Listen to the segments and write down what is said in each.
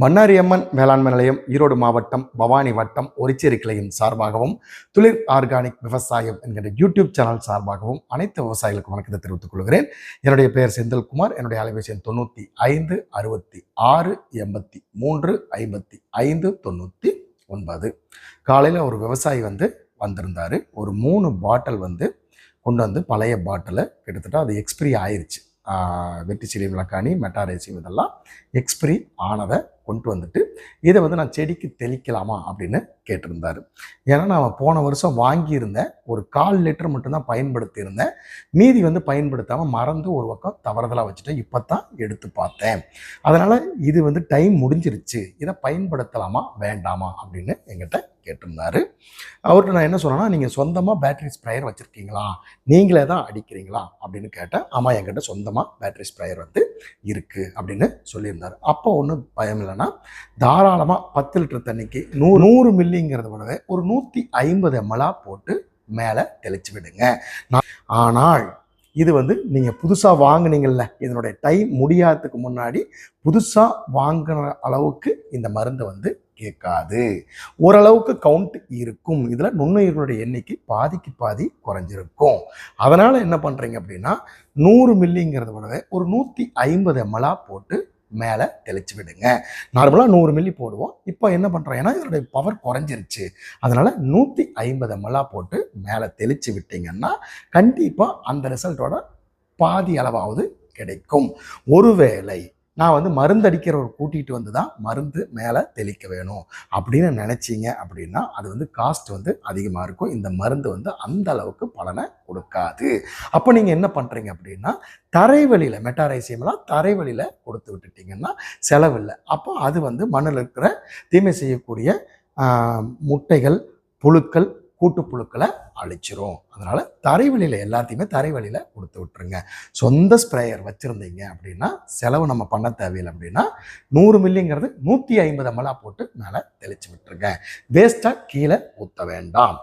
மன்னாரியம்மன் வேளாண்மை நிலையம் ஈரோடு மாவட்டம் பவானி வட்டம் ஒரிச்சேரி கிளையின் சார்பாகவும் துளிர் ஆர்கானிக் விவசாயம் என்கின்ற யூடியூப் சேனல் சார்பாகவும் அனைத்து விவசாயிகளுக்கும் வணக்கத்தை தெரிவித்துக் கொள்கிறேன். என்னுடைய பெயர் செந்தில்குமார். என்னுடைய அலைபேசி எண் தொண்ணூற்றி ஐந்து அறுபத்தி ஆறு எண்பத்தி மூன்று ஐம்பத்தி ஐந்து தொண்ணூற்றி ஒன்பது. காலையில் ஒரு விவசாயி வந்து வந்திருந்தார். ஒரு மூணு பாட்டில் வந்து கொண்டு வந்து பழைய பாட்டிலை கிட்டத்தட்ட அது எக்ஸ்பிரி ஆயிருச்சு. வெட்டி சிலி விளக்காணி மெட்டாரேசியம் இதெல்லாம் எக்ஸ்பிரி ஆனதை கொண்டு வந்துட்டு இதை வந்து நான் செடிக்கு தெளிக்கலாமா அப்படின்னு கேட்டிருந்தார். ஏன்னா நான் போன வருஷம் வாங்கியிருந்தேன் ஒரு கால் லிட்டர் மட்டும்தான் பயன்படுத்தியிருந்தேன். மீதி வந்து பயன்படுத்தாமல் மறந்து ஒரு பக்கம் தவறுதலாக வச்சுட்டேன். இப்போ தான் எடுத்து பார்த்தேன். அதனால் இது வந்து டைம் முடிஞ்சிருச்சு. இதை பயன்படுத்தலாமா வேண்டாமா அப்படின்னு என்கிட்ட கேட்டிருந்தாரு. அவர்கிட்ட நான் என்ன சொன்னேன்னா நீங்கள் சொந்தமாக பேட்டரி ஸ்ப்ரேயர் வச்சுருக்கீங்களா? நீங்களே தான் அடிக்கிறீங்களா? அப்படின்னு கேட்டேன். ஆமாம் என்கிட்ட சொந்தமாக பேட்டரி ஸ்ப்ரேயர் வந்து இருக்குது அப்படின்னு சொல்லியிருந்தார். அப்போ ஒன்றும் பயம் இல்லைன்னா தாராளமாக பத்து லிட்டர் தண்ணிக்கு நூறு நூறு மில்லிங்கிறத விடவே ஒரு நூற்றி ஐம்பது எம்எலாக போட்டு மேலே தெளிச்சு விடுங்க. நான் ஆனால் இது வந்து நீங்கள் புதுசாக வாங்கினீங்கல்ல இதனுடைய டைம் முடியாததுக்கு முன்னாடி புதுசாக வாங்கின அளவுக்கு இந்த மருந்தை வந்து கேட்காது. ஓரளவுக்கு கவுண்ட் இருக்கும். இதில் நுண்ணுயிர்களுடைய எண்ணிக்கை பாதிக்கு பாதி குறைஞ்சிருக்கும். அதனால் என்ன பண்ணுறீங்க அப்படின்னா நூறு மில்லிங்கிறத விடவே ஒரு நூற்றி ஐம்பது எம்எலாக போட்டு மேலே தெளிச்சு விடுங்க. நார்மலாக நூறு மில்லி போடுவோம். இப்போ என்ன பண்ணுறோம் ஏன்னா இதனுடைய பவர் குறைஞ்சிருச்சு. அதனால் நூற்றி ஐம்பது எம்எலா போட்டு மேலே தெளிச்சு விட்டிங்கன்னா கண்டிப்பாக அந்த ரிசல்ட்டோட பாதி அளவாவது கிடைக்கும். ஒருவேளை நான் வந்து மருந்து அடிக்கிறவர் கூட்டிகிட்டு வந்து தான் மருந்து மேலே தெளிக்க வேணும். அப்படின்னு நினச்சிங்க அப்படின்னா அது வந்து காஸ்ட் வந்து அதிகமாக இருக்கும். இந்த மருந்து வந்து அந்த அளவுக்கு பலனை கொடுக்காது. அப்போ நீங்கள் என்ன பண்ணுறீங்க அப்படின்னா தரைவழியில் மெட்டாரைசியம்லாம் தரைவழியில் கொடுத்து விட்டுட்டீங்கன்னா செலவில்லை அப்போ அது வந்து மண்ணில் இருக்கிற தீமை செய்யக்கூடிய முட்டைகள் புழுக்கள் கூட்டுப்புழுக்களை அழிச்சிரும். அதனால் தரைவழியில் எல்லாத்தையுமே தரைவழியில் கொடுத்து விட்டுருங்க. சொந்த ஸ்ப்ரேயர் வச்சுருந்தீங்க அப்படின்னா செலவு நம்ம பண்ண தேவையில்லை அப்படின்னா நூறு மில்லிங்கிறது நூற்றி ஐம்பது எம்எல்ஆ போட்டு மேலே தெளிச்சு விட்டுருங்க. வேஸ்ட்டாக கீழே ஊற்ற வேண்டாம்.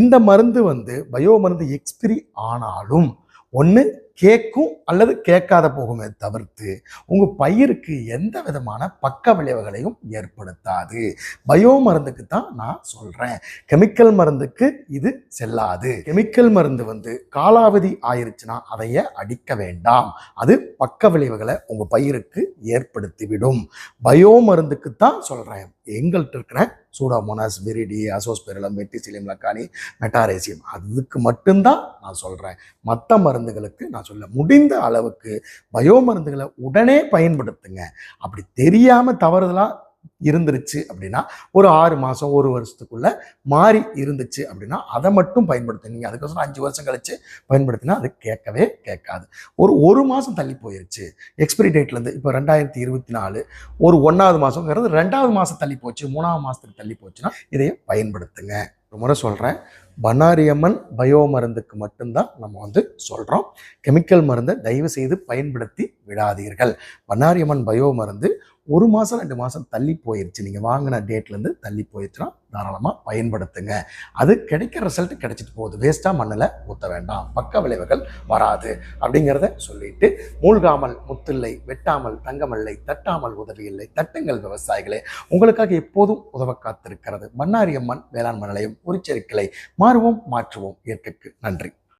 இந்த மருந்து வந்து பயோ மருந்து எக்ஸ்பிரி ஆனாலும் ஒன்று கேட்கும் அல்லது கேட்காத போகுமே தவிர்த்து உங்கள் பயிருக்கு எந்த விதமான பக்க விளைவுகளையும் ஏற்படுத்தாது. பயோ மருந்துக்கு தான் நான் சொல்கிறேன் கெமிக்கல் மருந்துக்கு இது செல்லாது. கெமிக்கல் மருந்து வந்து காலாவதி ஆயிருச்சுன்னா அதைய அடிக்க வேண்டாம். அது பக்க விளைவுகளை உங்கள் பயிருக்கு ஏற்படுத்திவிடும். பயோ மருந்துக்கு தான் சொல்கிறேன் எங்கள்கிட்ட இருக்கிற சூடாமோனாஸ் விரிடி அசோஸ்பெரலம் மெட்டிசிலியம் லக்கானி மெட்டாரேசியம். அதுக்கு மட்டும்தான் நான் சொல்கிறேன் மற்ற மருந்துகளுக்கு நான் சொல்ல முடிந்த அளவுக்கு பயோ மருந்துகளை உடனே பயன்படுத்துங்க. அப்படி தெரியாமல் தவறுதலாக இருந்துருச்சு அப்படின்னா ஒரு ஆறு மாதம் ஒரு வருஷத்துக்குள்ள மாறி இருந்துச்சு அப்படின்னா அதை மட்டும் பயன்படுத்துங்க. நீங்கள் அதுக்கோசரம் அஞ்சு வருஷம் கழிச்சு பயன்படுத்தினா அது கேட்கவே கேட்காது. ஒரு ஒரு மாதம் தள்ளி போயிருச்சு. எக்ஸ்பிரி டேட்லேருந்து இப்போ ரெண்டாயிரத்தி இருபத்தி நாலு ஒரு ஒன்றாவது மாதங்கிறது ரெண்டாவது மாதம் தள்ளி போச்சு மூணாவது மாதத்துக்கு தள்ளி போச்சுன்னா இதையும் பயன்படுத்துங்க. ஒரு முறை சொல்கிறேன் பன்னாரியம்மன் பயோ மருந்துக்கு மட்டும்தான் நம்ம வந்து சொல்கிறோம் கெமிக்கல் மருந்தை தயவு செய்து பயன்படுத்தி விடாதீர்கள். பன்னாரியம்மன் பயோ மருந்து ஒரு மாதம் ரெண்டு மாதம் தள்ளி போயிடுச்சு நீங்கள் வாங்கின டேட்லேருந்து தள்ளி போயிடுச்சுன்னா தாராளமாக பயன்படுத்துங்க. அது கிடைக்கிற ரிசல்ட் கிடைச்சிட்டு போகுது. வேஸ்ட்டாக மண்ணில் ஊற்ற வேண்டாம். பக்க விளைவுகள் வராது அப்படிங்கிறத சொல்லிட்டு மூழ்காமல் முத்தில்லை வெட்டாமல் தங்கமில்லை தட்டாமல் உதவியில்லை தட்டுங்கள் விவசாயிகளே. உங்களுக்காக எப்போதும் உதவ காத்திருக்கிறது மன்னாரியம்மன் வேளாண்மை நிலையம் உரிச்செருக்கிளை மாறுவோம் மாற்றுவோம். இயற்கைக்கு நன்றி.